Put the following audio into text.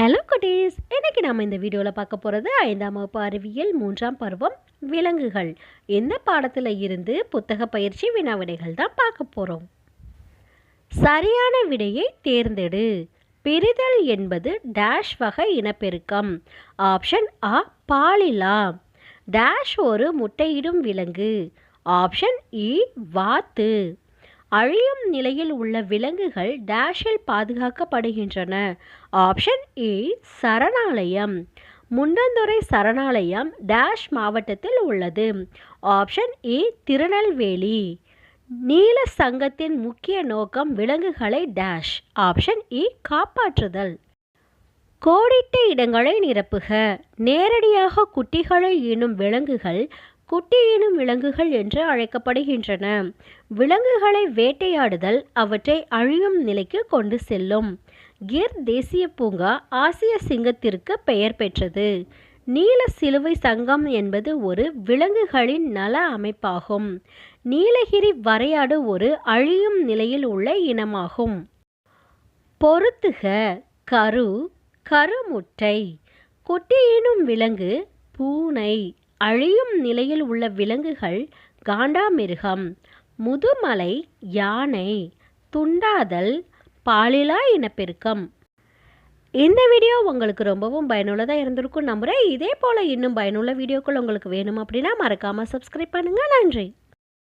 Hello குட்டீஸ். இன்றைக்கி நம்ம இந்த வீடியோவில் பார்க்க போகிறது ஐந்தாம் வகுப்பு அறிவியல் மூன்றாம் பருவம் விலங்குகள். இந்த பாடத்தில் இருந்து புத்தக பயிற்சி வினாவிடைகள் தான் பார்க்க போகிறோம் சரியான விடையை தேர்ந்தெடு. பிரிதல் என்பது டேஷ் வகை இனப்பெருக்கம். ஆப்ஷன் ஆ பாலிலா. டேஷ் ஒரு முட்டையிடும் விலங்கு. ஆப்ஷன் இ e, வாத்து. அழியும் நிலையில் உள்ள விலங்குகள் டேஷில் பாதுகாக்கப்படுகின்றன. ஆப்ஷன் ஏ சரணாலயம். முண்டந்துறை சரணாலயம் டேஷ் மாவட்டத்தில் உள்ளது. Option A Tirunelveli. நீல சங்கத்தின் முக்கிய நோக்கம் விலங்குகளை டேஷ். ஆப்ஷன் இ காப்பாற்றுதல். கோடிட்ட இடங்களை நிரப்புக. நேரடியாக குட்டிகளை ஈனும் விலங்குகள் குட்டியினும் விலங்குகள் என்று அழைக்கப்படுகின்றன. விலங்குகளை வேட்டையாடுதல் அவற்றை அழியும் நிலைக்கு கொண்டு செல்லும். கிர் தேசிய பூங்கா ஆசிய சிங்கத்திற்கு பெயர் பெற்றது. நீல சிலுவை சங்கம் என்பது ஒரு விலங்குகளின் நல அமைப்பாகும். நீலகிரி வரையாடு ஒரு அழியும் நிலையில் உள்ள இனமாகும். பொருத்துக கரு கருமுட்டை. குட்டியினும் விலங்கு பூனை. அழியும் நிலையில் உள்ள விலங்குகள் காண்டாமிருகம் முதுமலை யானை துண்டாதல் பாலிலா இனப்பெருக்கம் இந்த வீடியோ உங்களுக்கு ரொம்பவும் பயனுள்ளதாக இருந்திருக்கும் நம்புகிறேன் இதே போல் இன்னும் பயனுள்ள வீடியோக்கள் உங்களுக்கு வேணும் அப்படின்னா மறக்காமல் சப்ஸ்கிரைப் பண்ணுங்கள் நன்றி.